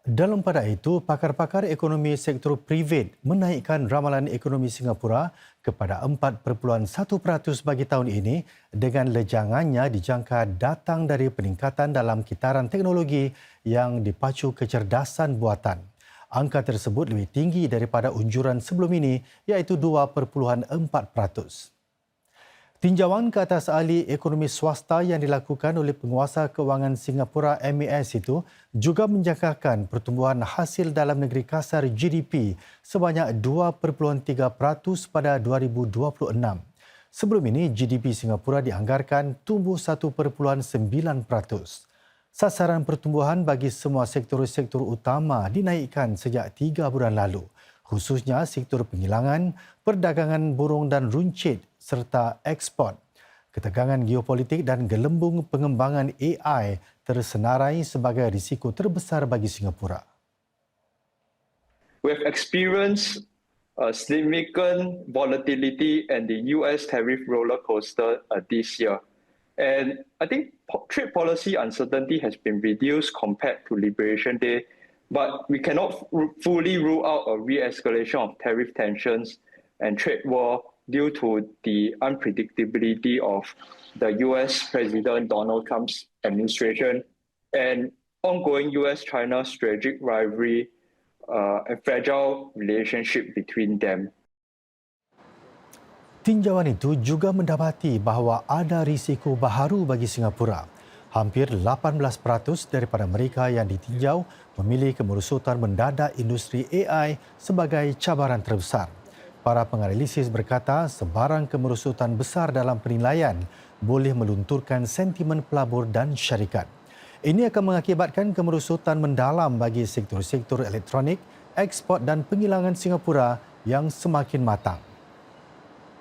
Dalam pada itu, pakar-pakar ekonomi sektor privat menaikkan ramalan ekonomi Singapura kepada 4.1% bagi tahun ini dengan lejangannya dijangka datang dari peningkatan dalam kitaran teknologi yang dipacu kecerdasan buatan. Angka tersebut lebih tinggi daripada unjuran sebelum ini iaitu 2.4%. Tinjauan ke atas ahli ekonomi swasta yang dilakukan oleh penguasa kewangan Singapura MAS itu juga menjangkakan pertumbuhan hasil dalam negeri kasar GDP sebanyak 2.3% pada 2026. Sebelum ini, GDP Singapura dianggarkan tumbuh 1.9%. Sasaran pertumbuhan bagi semua sektor-sektor utama dinaikkan sejak tiga bulan lalu khususnya sektor penghilangan, perdagangan burung dan runcit serta ekspor. Ketegangan geopolitik dan gelembung pengembangan AI tersenarai sebagai risiko terbesar bagi Singapura. We have experienced a significant volatility and the US tariff roller coaster uh, this year. And I think trade policy uncertainty has been reduced compared to Liberation Day but we cannot fully rule out a re-escalation of tariff tensions and trade war due to the unpredictability of the US President Donald Trump's administration and ongoing US China strategic rivalry uh, and fragile relationship between them. Tinjauan itu juga mendapati bahawa ada risiko baharu bagi Singapura. Hampir 18% daripada mereka yang ditinjau memilih kemerosotan mendadak industri AI sebagai cabaran terbesar. Para penganalisis berkata sebarang kemerosotan besar dalam penilaian boleh melunturkan sentimen pelabur dan syarikat. Ini akan mengakibatkan kemerosotan mendalam bagi sektor-sektor elektronik, ekspor dan penghilangan Singapura yang semakin matang.